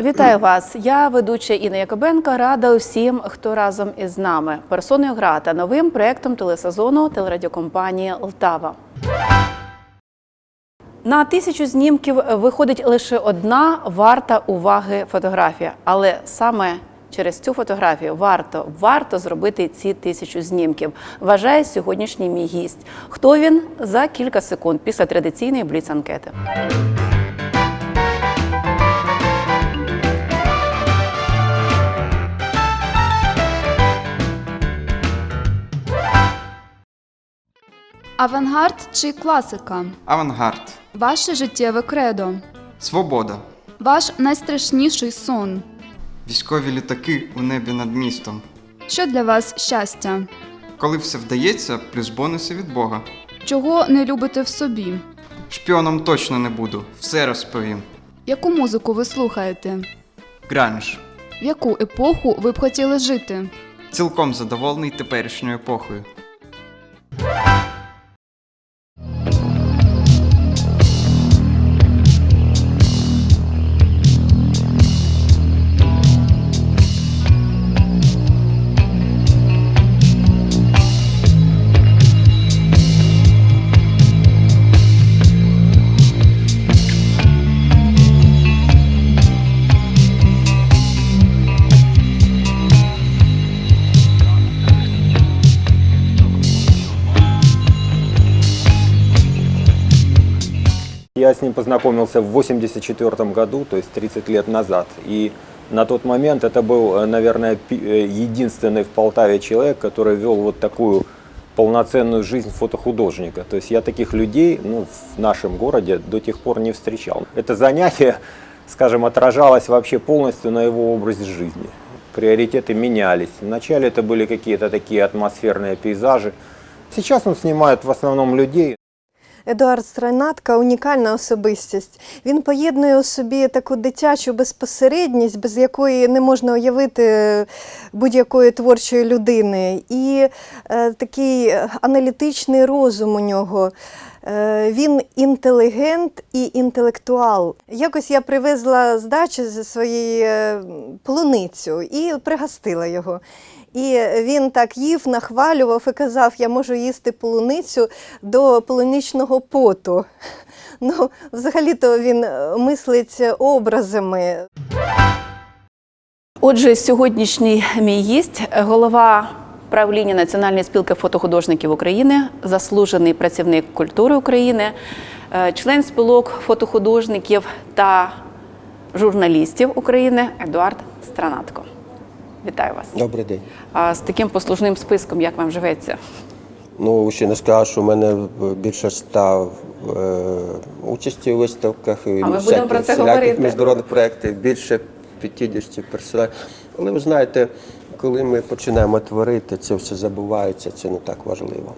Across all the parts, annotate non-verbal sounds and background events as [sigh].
Вітаю вас! Я ведуча Інна Якобенко. Рада усім, хто разом із нами. Персоною гра та новим проектом телесезону телерадіокомпанії Лтава. На тисячу знімків виходить лише одна варта уваги фотографія, але саме через цю фотографію варто варто зробити ці тисячу знімків. Вважає сьогоднішній мій гість. Хто він за кілька секунд після традиційної бліц-анкети. Авангард чи класика? Авангард. Ваше життєве кредо. Свобода. Ваш найстрашніший сон. Військові літаки у небі над містом. Що для вас щастя? Коли все вдається, плюс бонуси від Бога. Чого не любите в собі? Шпіоном точно не буду, все розповім. Яку музику ви слухаєте? Гранж. В яку епоху ви б хотіли жити? Цілком задоволений теперішньою епохою. Я с ним познакомился в 84 году, то есть 30 лет назад. И на тот момент это был, э, наверное, э, единственный в Полтаве человек, который вел вот такую полноценную жизнь фотохудожника. То есть я таких людей ну, в нашем городе до тех пор не встречал. Это занятие, [laughs] скажем, отражалось вообще полностью на его образе жизни. Приоритеты менялись. Вначале это были какие-то такие атмосферные пейзажи. Сейчас он снимает в основном людей. Едуард Страйнатка унікальна особистість. Він поєднує у собі таку дитячу безпосередність, без якої не можна уявити будь-якої творчої людини, і е, такий аналітичний розум у нього. Е, Він інтелігент і інтелектуал. Якось я привезла з дачі зі своєї е, полуницю і пригостила його. І він так їв, нахвалював і казав, я можу їсти полуницю до полуничного поту. [laughs] Ну, взагалі-то він е, мислить образами. Отже, сьогоднішній мій гість, голова правління Національної спілки фотохудожників України, заслужений працівник культури України, е, член спілок фотохудожників та журналістів України Едуард Странатко. Вітаю вас. Добрий день. А з таким послужним списком, як вам живеться? Ну, ще не скажу, що в мене більше ста е, участі у виставках і будемо про це говорити. міжнародних проєктів, більше 50 персонажів. Але ви знаєте, коли ми починаємо творити, це все забувається, це не так важливо.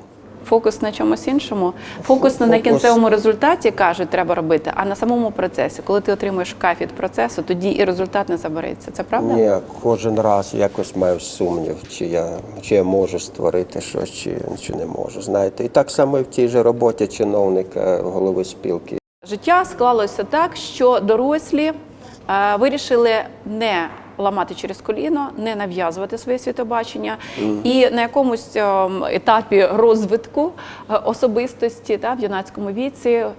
Фокус на чомусь іншому. Фокус не на кінцевому результаті кажуть, треба робити, а на самому процесі. Коли ти отримуєш кайф від процесу, тоді і результат не забереться. Це правда? Ні, кожен раз якось маю сумнів, чи я, чи я можу створити щось, чи, чи не можу. Знаєте, і так само і в тій же роботі чиновника, голови спілки. Життя склалося так, що дорослі е, вирішили не ламати через коліно, не нав'язувати своє світобачення, і на якомусь ем, етапі розвитку е, особистості та, в юнацькому віці е,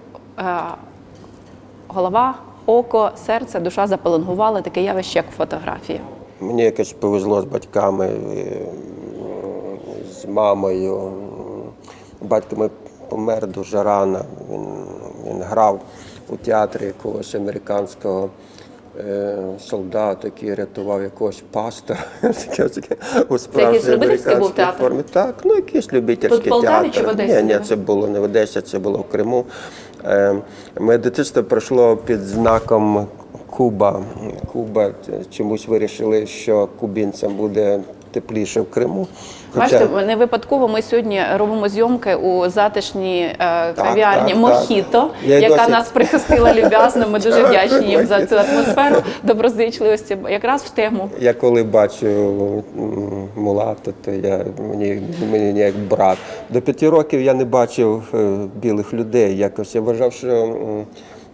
голова, око, серце, душа запеленгували таке явище, як фотографія. Мені якось повезло з батьками, е, з мамою. Батько мій помер дуже рано. Він, він грав у театрі якогось американського е, солдата, який рятував якогось пастора. [laughs] У справжній любительський був американській театр? формі. Так, ну якийсь любительський Тут театр. чи в Одесі? Ні, ні, це було не в Одесі, це було в Криму. Е, Моє дитинство пройшло під знаком Куба. Куба чомусь вирішили, що кубінцям буде тепліше в Криму. Бачите, не випадково ми сьогодні робимо зйомки у затишній е, кав'ярні так, Мохіто, так. Яка досі- нас прихистила люб'язно. Ми дуже вдячні їм за цю атмосферу [laughs] доброзичливості, якраз в тему. Я коли бачу м, мулата, то я мені, мені як брат. До п'яти років я не бачив е, білих людей. Якось я вважав, що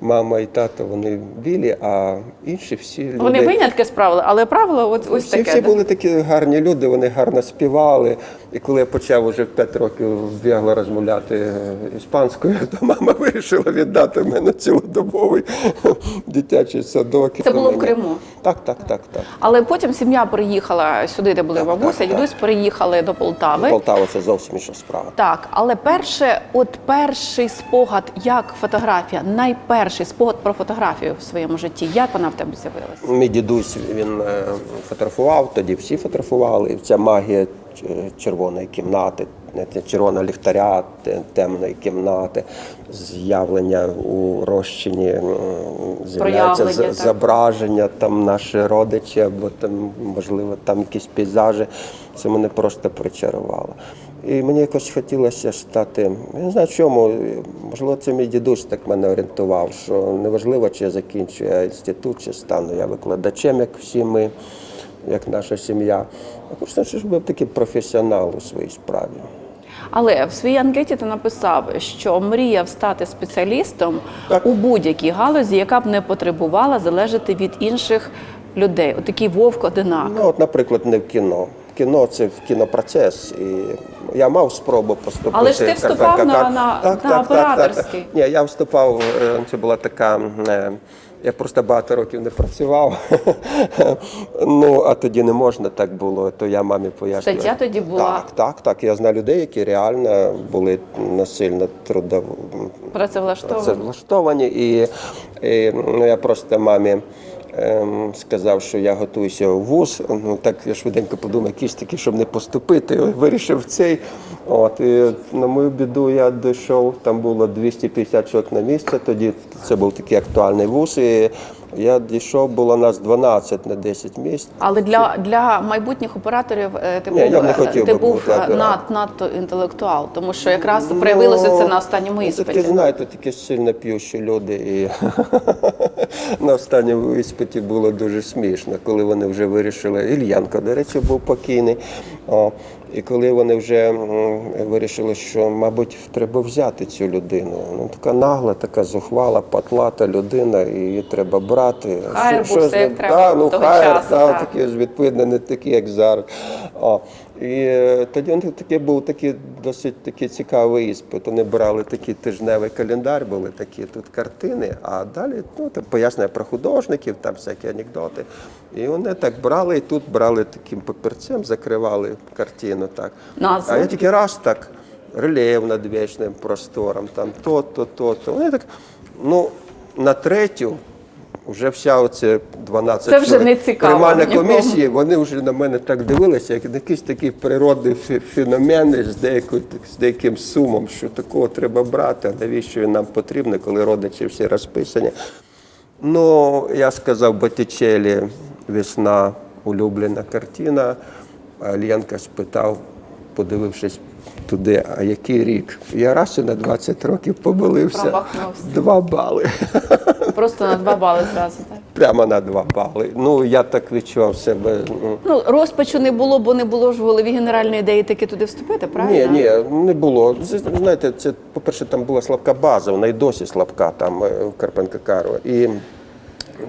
мама і тато вони білі, а інші всі люди. Вони винятки справили, але правило ось, ось всі, таке. всі були такі гарні люди, вони гарно співали. І коли я почав уже в 5 років бігла розмовляти е, іспанською, [laughs] то мама вирішила віддати мене цілодобовий [laughs] дитячий садок. Це було в Криму. Так, так, так, так. Але потім сім'я переїхала сюди, де були бабуся, так, дідусь переїхали до Полтави. Полтава це зовсім інша справа. Так, але перше, от перший спогад, як фотографія, найперший спогад про фотографію в своєму житті, як вона в тебе з'явилася? Мій дідусь він е, фотографував, тоді всі фотографували. І ця магія червоної кімнати, червоного ліхтаря, темної кімнати, з'явлення у розчині, з'являється зображення, там наші родичі, або там, можливо, там якісь пейзажі. Це мене просто причарувало. І мені якось хотілося стати, я не знаю чому, можливо, це мій дідусь так мене орієнтував, що неважливо, чи я закінчую я інститут, чи стану я викладачем, як всі ми, як наша сім'я. А просто щоб був такий професіонал у своїй справі. Але в своїй анкеті ти написав, що мріяв стати спеціалістом Так. у будь-якій галузі, яка б не потребувала залежати від інших людей. Отакий вовк одинак. Ну, от, наприклад, не в кіно. Кіно це в кінопроцес. І я мав спробу поступити. Але ж ти вступав РПК. на- на- на операторський. Ні, я вступав, е, це була така. Я просто багато років не працював. [laughs] ну, а тоді не можна так було, то я мамі пояснював. Стаття тоді була? Так, так, так. Я знаю людей, які реально були насильно трудово Працевлаштований. це влаштовані. І, і ну, я просто мамі ем, сказав, що я готуюся у вуз. Ну так я швиденько подумав, якісь такі, щоб не поступити. Вирішив цей. От і на мою біду я дійшов. Там було 250 чоловік на місце. Тоді це був такий актуальний вуз. І я дійшов, було нас 12 на 10 місць. Але для, для майбутніх операторів е, ти Ні, був, я не е, хотів ти би був е, над, надто інтелектуал, тому що якраз проявилося це на останньому ну, іспиті. Такі, знаєте, такі сильно п'ющі люди. І [laughs] на останньому іспиті було дуже смішно, коли вони вже вирішили. Ільянко, до речі, був покійний. О, і коли вони вже вирішили, що, мабуть, треба взяти цю людину. Ну, така нагла, така зухвала, патлата людина, і її треба брати. Хайр Що- був що все як ним? треба Да, ну, того хайр, часу, да, так. такі ж відповідно не такі, як зараз. О, і е, тоді він таки був такий досить такий цікавий іспит. Вони брали такий тижневий календар, були такі тут картини, а далі ну, там пояснення про художників, там всякі анекдоти. І вони так брали, і тут брали таким папірцем, закривали картину. так. Назву. А я тільки раз так рельєф над вічним простором, там то-то, то-то. Вони так, ну, на третю. Вже вся оце 12 Це вже не цікаво приймальна нікому. вони вже на мене так дивилися, як якийсь такий природний фе- феномен з, деякою, з деяким сумом, що такого треба брати, а навіщо він нам потрібно, коли родичі всі розписані. Ну, я сказав Боттічелі, весна, улюблена картина. А Ленка спитав, подивившись туди, а який рік? Я раз і на 20 років. Промахнувся. Два бали. [laughs] Просто на два бали зразу. Так? Прямо на два бали. Ну, я так відчував себе. ну, Ну, розпачу не було, бо не було ж в голові генеральної ідеї таки туди вступити, правильно? Ні, ні, не було. Знаєте, це, по-перше, там була слабка база, вона і досі слабка там е, в Карпенка Карова. І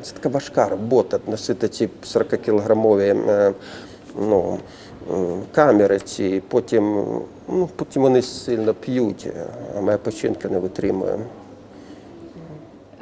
це така важка робота носити ці 40-кілограмові е, ну, камери ці, потім, ну, потім вони сильно п'ють, а моя печінка не витримує.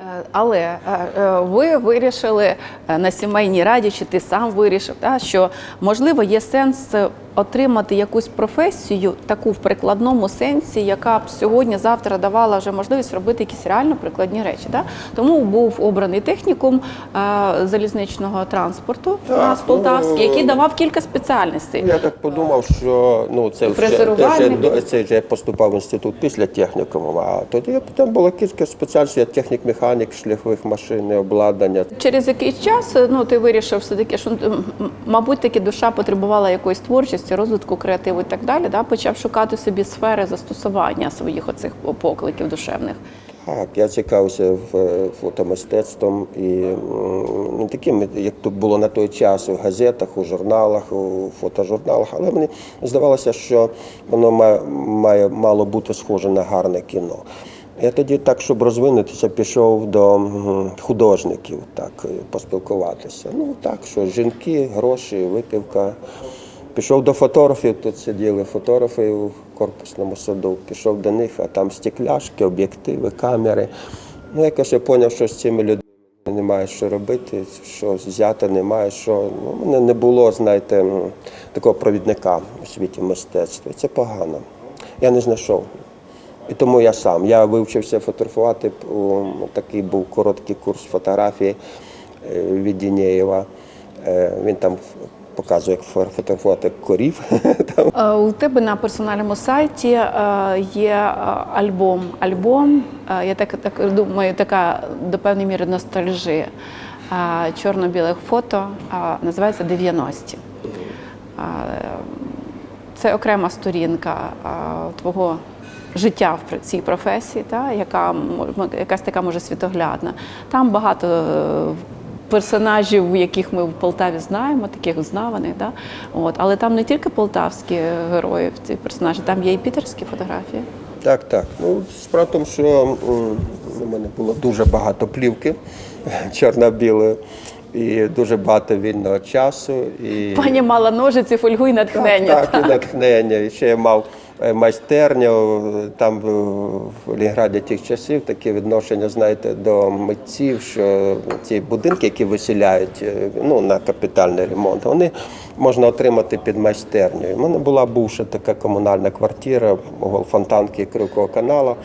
Е, Але е, е, ви вирішили на сімейній раді, чи ти сам вирішив, що можливо є сенс отримати якусь професію, таку в прикладному сенсі, яка б сьогодні-завтра давала вже можливість робити якісь реально прикладні речі. Та? Тому був обраний технікум е, залізничного транспорту у нас ну, який давав кілька спеціальностей. Я так подумав, що ну це вже, це, вже, я поступав в інститут після технікуму. А тоді там було кілька спеціальностей, я технік-механік шляхових машин, обладнання. Через якийсь час ну ти вирішив все таки, що мабуть таки душа потребувала якоїсь творчості, творчості, розвитку креативу і так далі, да, почав шукати собі сфери застосування своїх оцих покликів душевних. Так, я цікавився фотомистецтвом і не таким, як то було на той час у газетах, у журналах, у фотожурналах, але мені здавалося, що воно має, має мало бути схоже на гарне кіно. Я тоді так, щоб розвинутися, пішов до художників, так, поспілкуватися. Ну так, що жінки, гроші, випивка. Пішов до фотографів, тут сиділи фотографи у корпусному саду. Пішов до них, а там стекляшки, об'єктиви, камери. Ну, якось я зрозумів, що з цими людьми немає що робити, що взяти немає, що ну, мене не було, знаєте, такого провідника у світі мистецтва. Це погано. Я не знайшов. І тому я сам. Я вивчився фотографувати. Такий був короткий курс фотографії е, від Дінєєва. Е, Він там показує, як фо- фотографувати корів. [laughs] Е, У тебе на персональному сайті е, є е, альбом. Альбом, я так, так думаю, така до певної міри ностальжі чорно-білих фото, називається 90-ті. Е, Це окрема сторінка твого життя в цій професії, та, яка якась така може світоглядна. Там багато персонажів, яких ми в Полтаві знаємо, таких знаваних. Да? От. Але там не тільки полтавські герої, ці персонажі, там є і пітерські фотографії. Так, так. Ну, справа в тому, що у мене було дуже багато плівки [laughs] чорно-білої і дуже багато вільного часу. І... Пані мала ножиці, фольгу і натхнення. Так, так, і натхнення. І ще я мав е, майстерню. Там в Лінграді тих часів таке відношення, знаєте, до митців, що ці будинки, які виселяють е, ну, на капітальний ремонт, вони можна отримати під майстернею. У мене була бувша така комунальна квартира, фонтанки Кривого каналу.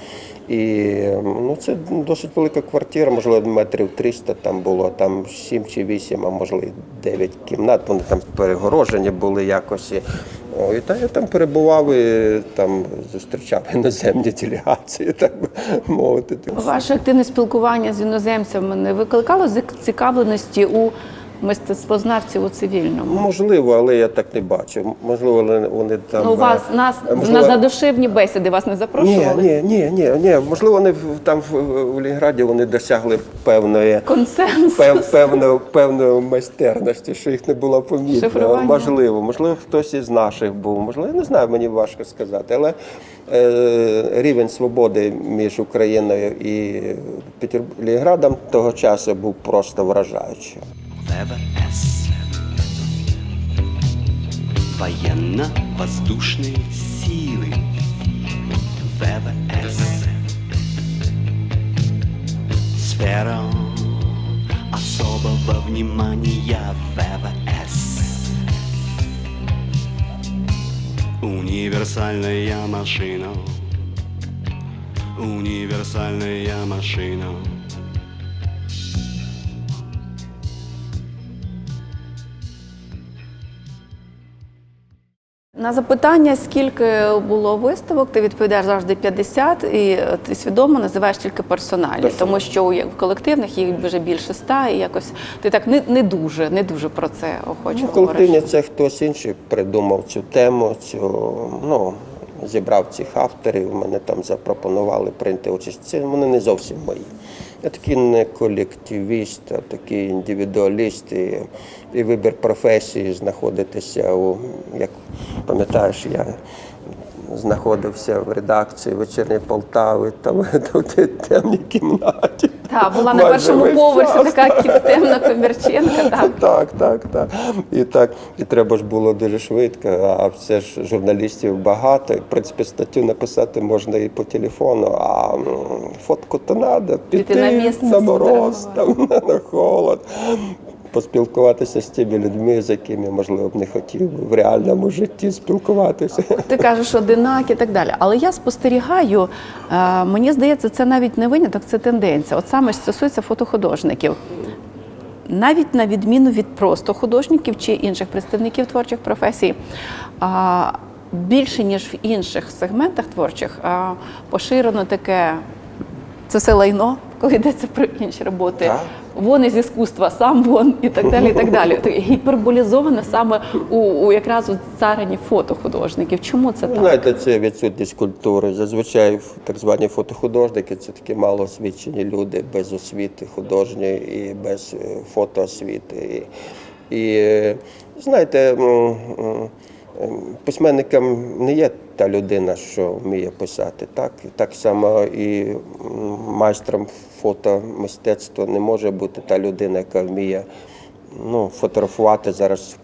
І ну, це досить велика квартира, можливо, метрів 300 там було, там 7 чи 8, а можливо 9 кімнат. Вони там перегорожені були якось. О, і та я там перебував і там зустрічав іноземні делегації, [laughs] так би мовити. Ваше активне спілкування з іноземцями не викликало зацікавленості у мистецтвознавців у цивільному? Можливо, але я так не бачив. Можливо, вони- там. Ну, вас е, нас можливо- на задушевні бесіди вас не запрошували? ні, ні, ні, ні. Можливо, вони там в, в Лінграді вони досягли певної Консенсус. пев, певної, певної майстерності, що їх не було помітно. Можливо, можливо, хтось із наших був. Можливо, я не знаю, мені важко сказати. Але е, рівень свободи між Україною і Петер... Того часу був просто вражаючий. ВВС Военно-воздушные силы. ВВС Сфера особого внимания. ВВС Универсальная машина. Универсальная машина На запитання, скільки було виставок, ти відповідаєш завжди 50, і е, ти свідомо називаєш тільки персональні, тому що у- в колективних їх вже більше ста, і якось ти так не, не дуже, не дуже про це охоче Ну, колективні це хтось інший придумав цю тему, цю, ну, зібрав цих авторів, мене там запропонували прийняти участь. Це вони не зовсім мої. Я такий не колективіст, а такий індивідуаліст. І, і вибір професії знаходитися у, як пам'ятаєш, я знаходився в редакції вечірньої Полтави, там, [laughs] в темній кімнаті. Так, була на першому поверсі така темна комірченка. Так. [laughs] Так, так, так. І так, і треба ж було дуже швидко, а все ж журналістів багато. В принципі, статтю написати можна і по телефону, а фотку то треба піти, на місце на мороз, там, [laughs] на холод. Поспілкуватися з тими людьми, з якими, можливо, б не хотів в реальному житті спілкуватися. Ти кажеш одинак і так далі. Але я спостерігаю, е, мені здається, це навіть не виняток, це тенденція. От саме що стосується фотохудожників. Навіть на відміну від просто художників чи інших представників творчих професій, а, більше ніж в інших сегментах творчих поширено таке це все лайно, коли йдеться про інші роботи. Вон із іскусства, сам вон і так далі. і так далі. [laughs] Так, Гіперболізовано саме у, у якраз у царині фотохудожників. Чому це так? знаєте, це відсутність культури. Зазвичай так звані фотохудожники це такі малоосвічені люди без освіти художньої і без е, фотоосвіти. І, і знаєте, м, м, письменником не є та людина, що вміє писати. Так, так само і м, майстром фотомистецтва не може бути та людина, яка вміє ну, фотографувати зараз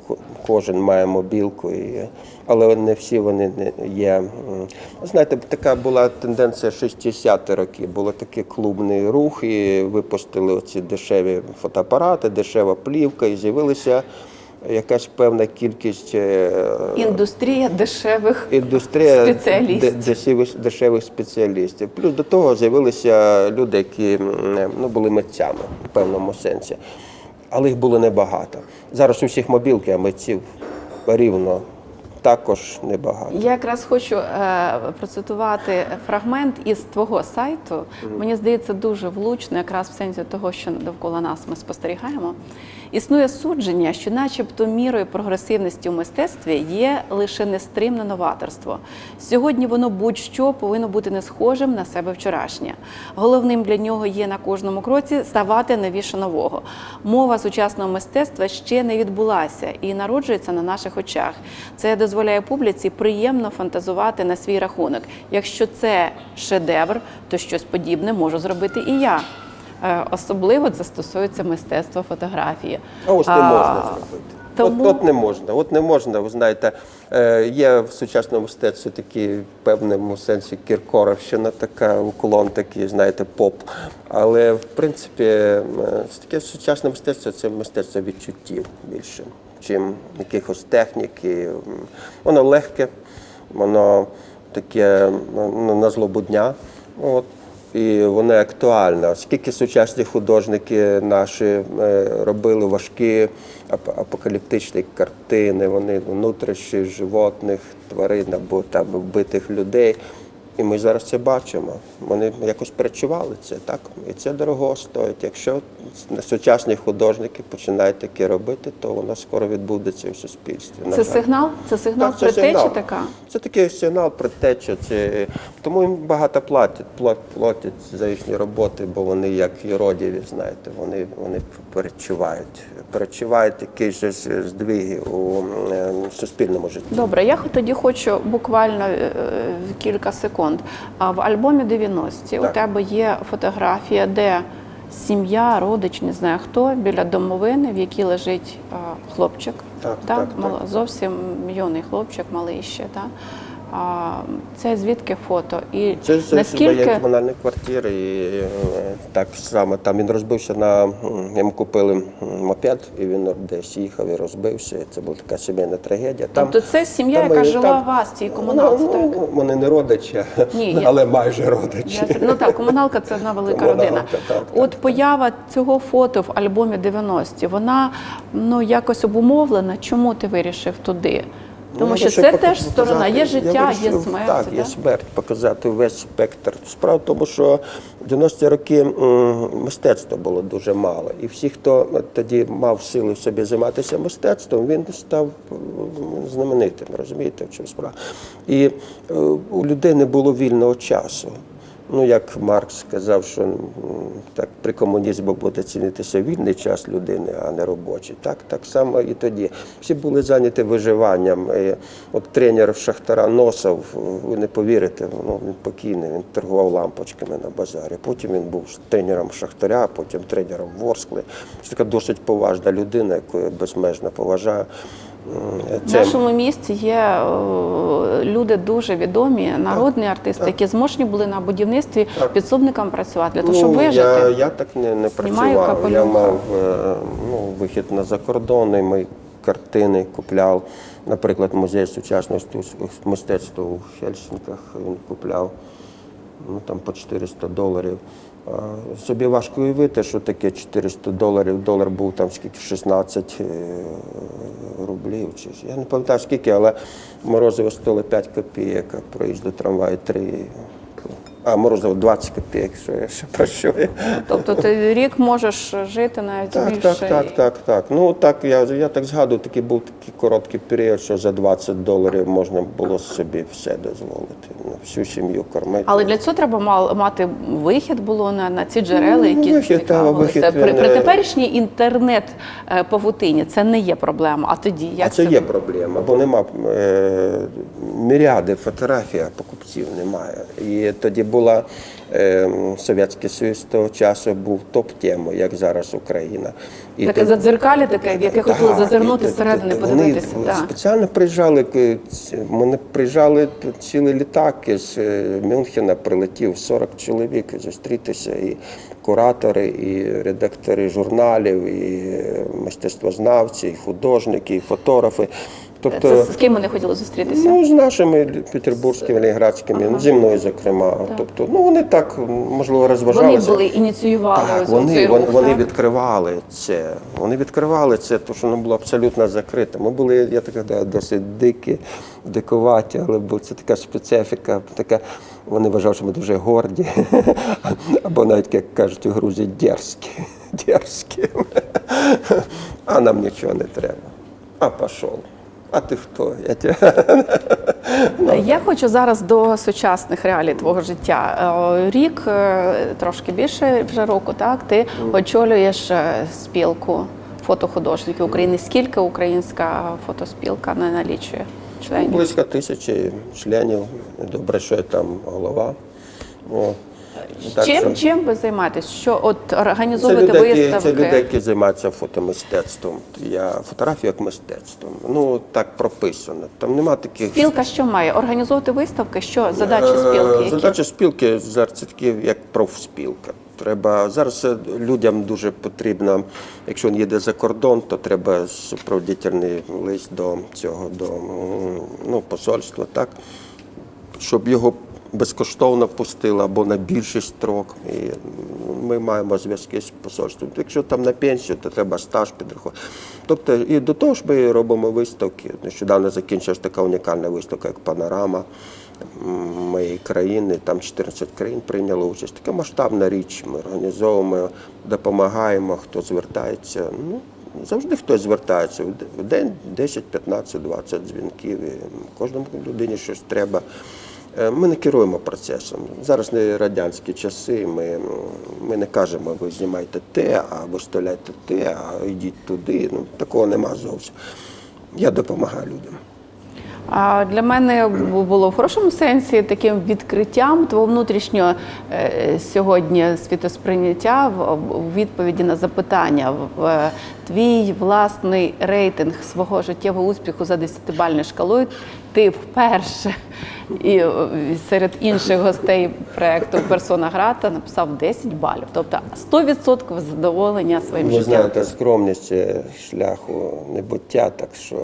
кожен має мобілку, і, але не всі вони не є. Знаєте, така була тенденція 60-ті роки. Був такий клубний рух, і випустили оці дешеві фотоапарати, дешева плівка, і з'явилася якась певна кількість. е, Індустрія дешевих індустрія Спеціалістів. де- дешевих, дешевих спеціалістів. Плюс до того з'явилися люди, які ну, були митцями в певному сенсі. Але їх було небагато. Зараз у всіх мобілки, а митців рівно також небагато. Я якраз хочу е, процитувати фрагмент із твого сайту. Мені здається, дуже влучно, якраз в сенсі того, що довкола нас ми спостерігаємо. Існує судження, що, начебто, мірою прогресивності у мистецтві є лише нестримне новаторство. Сьогодні воно будь-що повинно бути не схожим на себе вчорашнє. Головним для нього є на кожному кроці ставати новіше нового. Мова сучасного мистецтва ще не відбулася і народжується на наших очах. Це дозволяє публіці приємно фантазувати на свій рахунок. Якщо це шедевр, то щось подібне можу зробити і я. Е, Особливо це стосується мистецтва фотографії. А ось не можна зробити. тому- От, от не можна. От не можна. Ви знаєте, е, є в сучасному мистецтві такий в певному сенсі Кіркоровщина, така уклон такий, знаєте, поп. Але в принципі, е, таке сучасне мистецтво це мистецтво відчуттів більше, чим якихось технік. І, Воно легке, воно таке ну, на злобу дня. От. І вона актуальна, оскільки сучасні художники наші е, робили важкі ап- апокаліптичні картини, вони внутрішні животних, тварин або там вбитих людей. І ми зараз це бачимо. Вони якось перечували це, так? І це дорого стоїть. Якщо сучасні художники починають таке робити, то воно скоро відбудеться в суспільстві. Це сигнал? Це сигнал Так, це про сигнал. така? Це такий сигнал про те, що це тому їм багато платять, плат- платять за їхні роботи, бо вони як юродіві, знаєте, вони, вони перечувають, перечувають якісь здвиги у е, суспільному житті. Добре, я тоді хочу буквально е, кілька секунд. В альбомі 90-ті у тебе є фотографія, де сім'я, родич, не знаю хто, біля домовини, в якій лежить е, хлопчик. Так, та? так, Мало- так. Зовсім юний хлопчик, малий ще. Та? А, це звідки фото? І Це з наскільки своєї комунальної квартири. І, е, так само там він розбився на йому купили мопед, і він десь їхав і розбився. Це була така сімейна трагедія. Там, Тобто це сім'я, яка і- жила там- у вас цій комуналці, Ну, так? Вони не родичі, Ні, [laughs] я- але майже родичі. Я- Ну так, комуналка це одна велика Комуналка, родина. так, так, От так. поява цього фото в альбомі 90-ті, вона ну якось обумовлена. Чому ти вирішив туди? Тому Ну, що це вирішив теж сторона. Є життя, життя, є смерть. Так, є смерть, показати весь спектр. Справа в тому, що в 90-ті роки мистецтва було дуже мало. І всі, хто тоді мав сили в собі займатися мистецтвом, він став знаменитим. Розумієте, в чому справа? І е, у людей не було вільного часу. Ну, як Маркс сказав, що так при комунізмі буде цінитися вільний час людини, а не робочий. Так, так само і тоді. Всі були зайняті виживанням. От тренер Шахтара Носов, ви не повірите, ну, він покійний, він торгував лампочками на базарі. Потім він був тренером Шахтаря, потім тренером Ворскли. Це така досить поважна людина, яку я безмежно поважаю. В нашому місті є е, люди дуже відомі, народні артисти, які змушені були на будівництві підсобникам працювати для того, щоб Ну, вижити. Я, я так не, не Знімаю працював. Я мав е, ну, вихід на закордон, і ми картини купляв. Наприклад, музей сучасного мистецтва у Хельсінках він купляв ну, там, по 400 доларів. Собі важко уявити, що таке 400 доларів. Долар був там скільки 16 е, рублів. Чи, я не пам'ятаю скільки, але морозиво стоїло 5 копійок, а проїзд до трамваю 3. А Морозов 20 копійок, що я ще про що я. Тобто ти рік можеш жити навіть Так, більше. так, так, так, так. Ну так я, я так згадую, такий був такий короткий період, що за 20 доларів можна було собі все дозволити. На всю сім'ю кормити. Але для цього треба мал- мати вихід було на, на ці джерела, Ну, які вихід, та, вихід, при, при е, теперішній інтернет е, павутині це не є проблема. А тоді як А це є проблема, бо нема е, міряди фотографій, а покупців немає. І тоді була е, Совєтський Союз того часу був топ-темою, як зараз Україна. І таке тоді- задзеркалі, таке, в яке хотіли зазирнути зсередини, вони подивитися. Да. Спеціально приїжджали, мене приїжджали т- цілий літак із е, Мюнхена, прилетів 40 чоловік зустрітися, і куратори, і редактори журналів, і е, мистецтвознавці, і художники, і фотографи. Тобто, Це з ким вони хотіли зустрітися? Ну, з нашими петербурзькими, ленинградськими, ну, зі мною, зокрема. Тобто, ну вони так можливо розважалися. вони були ініціювали Так, вони, вони, рух, вони так? відкривали це. Вони відкривали це, тому що воно було абсолютно закрите. Ми були, я так гадаю, досить дикі, дикуваті, але бо це така специфіка, така. Вони вважали, що ми дуже горді, [laughs] або навіть, як кажуть у Грузії, дерзкі. дерзкі. [laughs] А нам нічого не треба. А пішов. А ти хто? Я тебе... [laughs] Я хочу зараз до сучасних реалій твого життя. Е, Рік, е, трошки більше вже року, так ти очолюєш е, спілку фотохудожників України. Скільки українська фотоспілка не налічує членів? Близько тисячі членів. Добре, що я там голова. О. Так Чим, що- чим ви займаєтесь? Що от Це організовуєте люди, які, виставки? це люди, які займаються фотомистецтвом. Я фотографію як мистецтвом. Ну так прописано. Там нема таких Спілка що має? Організовувати виставки? Що задачі Е, спілки? Які? Задача спілки зараз це такі як профспілка. Треба зараз е, людям дуже потрібно, якщо він їде за кордон, то треба супроводительний лист до цього до ну, посольства, так щоб його безкоштовно пустили або на більший строк. І ми маємо зв'язки з посольством. Якщо там на пенсію, то треба стаж підрахувати. Тобто, і до того ж ми робимо виставки. Нещодавно закінчилась така унікальна виставка, як панорама моєї країни. Там 14 країн прийняло участь. Така масштабна річ. Ми організовуємо, допомагаємо, хто звертається. Ну, Завжди хтось звертається в день 10, 15, 20 дзвінків. І кожному людині щось треба. Е, Ми не керуємо процесом. Зараз не радянські часи. Ми, ми не кажемо, ви знімайте те, а виставляйте те, а йдіть туди. Ну, такого нема зовсім. Я допомагаю людям. А для мене було в хорошому сенсі таким відкриттям твого внутрішнього е, сьогодні світосприйняття в відповіді на запитання. В Твій власний рейтинг свого життєвого успіху за десятибальною шкалою. Ти вперше і е, серед інших гостей проекту Персона Грата написав 10 балів. Тобто 100% задоволення своїм Ви життям. знаєте, скромність шляху небуття, так що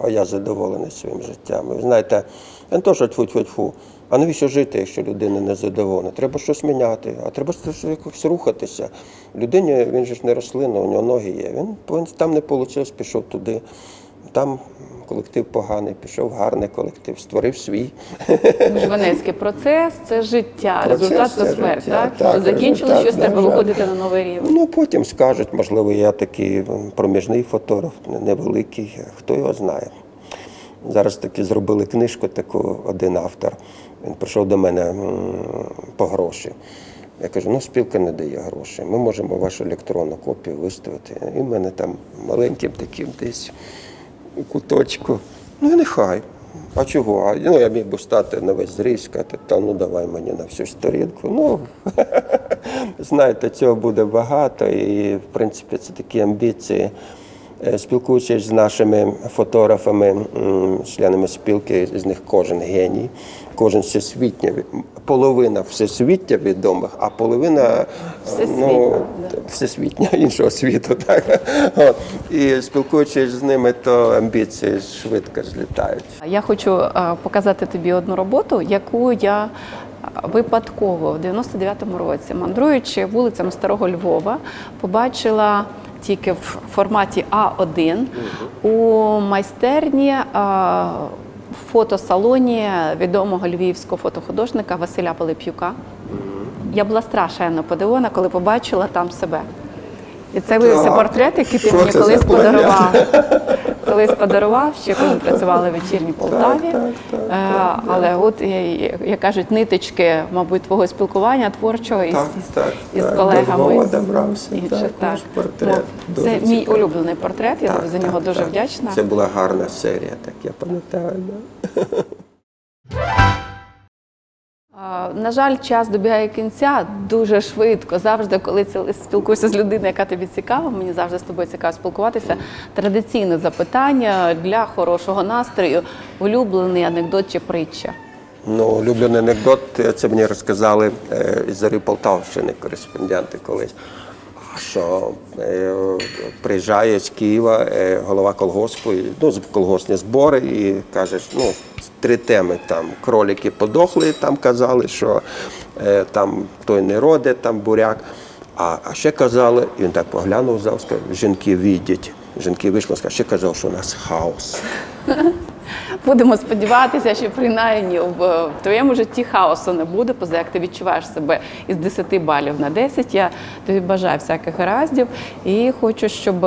а, я задоволений своїм життям. Ви знаєте, не то, що тьфу-тьфу-тьфу, а навіщо жити, якщо людина не задоволена? Треба щось міняти, а треба щось якось рухатися. Людині він же ж не рослина, у нього ноги є. Він там не вийшло, пішов туди. Там колектив поганий, пішов гарний колектив, створив свій. Жванецький процес це життя, Процес результат це смерть. життя, Так? так, Закінчили результат, щось, треба виходити на новий рівень. Ну, потім скажуть, можливо, я такий проміжний фотограф, невеликий, хто його знає. Зараз таки зробили книжку, таку один автор. Він прийшов до мене по гроші. Я кажу, ну спілка не дає грошей. Ми можемо вашу електронну копію виставити. І в мене там маленьким таким десь у куточку. Ну і нехай. А чого? А, ну, я міг би стати на весь зріз, сказати, та ну давай мені на всю сторінку. Ну, [laughs] знаєте, цього буде багато, і в принципі це такі амбіції. Е, Спілкуючись з нашими фотографами, членами спілки, з них кожен геній, кожен всесвітньо, ві- половина всесвіття відомих, а половина Всесвітньо, ну, да. всесвітньо [laughs] іншого світу. Так? От. І спілкуючись з ними, то амбіції швидко злітають. Я хочу е, показати тобі одну роботу, яку я е, випадково в 99-му році, мандруючи вулицями Старого Львова, побачила тільки в форматі А1 у майстерні В фотосалоні відомого львівського фотохудожника Василя Пилип'юка. Я була страшенно подивована, коли побачила там себе. І це виявився портрет, який ти мені колись подарував. Колись подарував, ще коли працювали в вечірній Полтаві. Е, Але от, е, як кажуть, ниточки, мабуть, твого спілкування творчого із, Так, із, так, із так, колегами. портрет. Це мій улюблений портрет, я за нього дуже вдячна. Це була гарна серія, так я пам'ятаю. На жаль, час добігає кінця дуже швидко. Завжди, коли спілкуєшся з людиною, яка тобі цікава, мені завжди з тобою цікаво спілкуватися. Традиційне запитання для хорошого настрою, улюблений анекдот чи притча. Ну, улюблений анекдот, це мені розказали е, Зарі Полтавщини кореспонденти колись. Що е, приїжджає з Києва е, голова колгоспу, ну, колгоспні збори, і каже, ну, три теми там кролики подохли, там казали, що е, там той не роде, там буряк. А, а ще казали, і він так поглянув зав, сказав, жінки віддять. Жінки вийшли, сказали, ще казав, що у нас хаос. Будемо сподіватися, що принаймні в твоєму житті хаосу не буде, поза як ти відчуваєш себе із 10 балів на 10. Я тобі бажаю всяких гараздів і хочу, щоб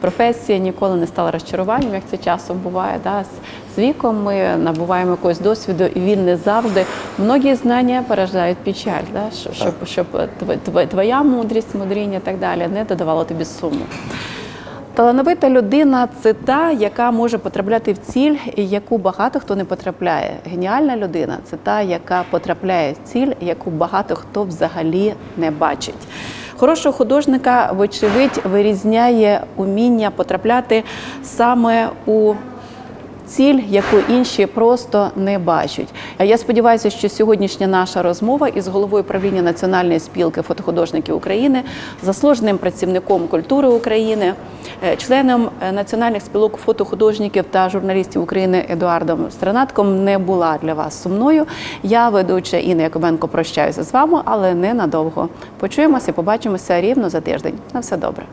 професія ніколи не стала розчаруванням, як це часом буває. Да? З- віком ми набуваємо якогось досвіду, і він не завжди. Многі знання поражають печаль, да? щоб, щоб, щоб тв- тв- твоя мудрість, мудріння і так далі не додавало тобі суму. Талановита людина це та, яка може потрапляти в ціль, і яку багато хто не потрапляє. Геніальна людина це та, яка потрапляє в ціль, яку багато хто взагалі не бачить. Хорошого художника, вочевидь, вирізняє уміння потрапляти саме у ціль, яку інші просто не бачать. Я сподіваюся, що сьогоднішня наша розмова із головою правління Національної спілки фотохудожників України, заслуженим працівником культури України, е, членом е, національних спілок фотохудожників та журналістів України Едуардом Странатком не була для вас сумною. Я ведуча Інна Якобенко прощаюся з вами, але не надовго. Почуємося побачимося рівно за тиждень. На все добре.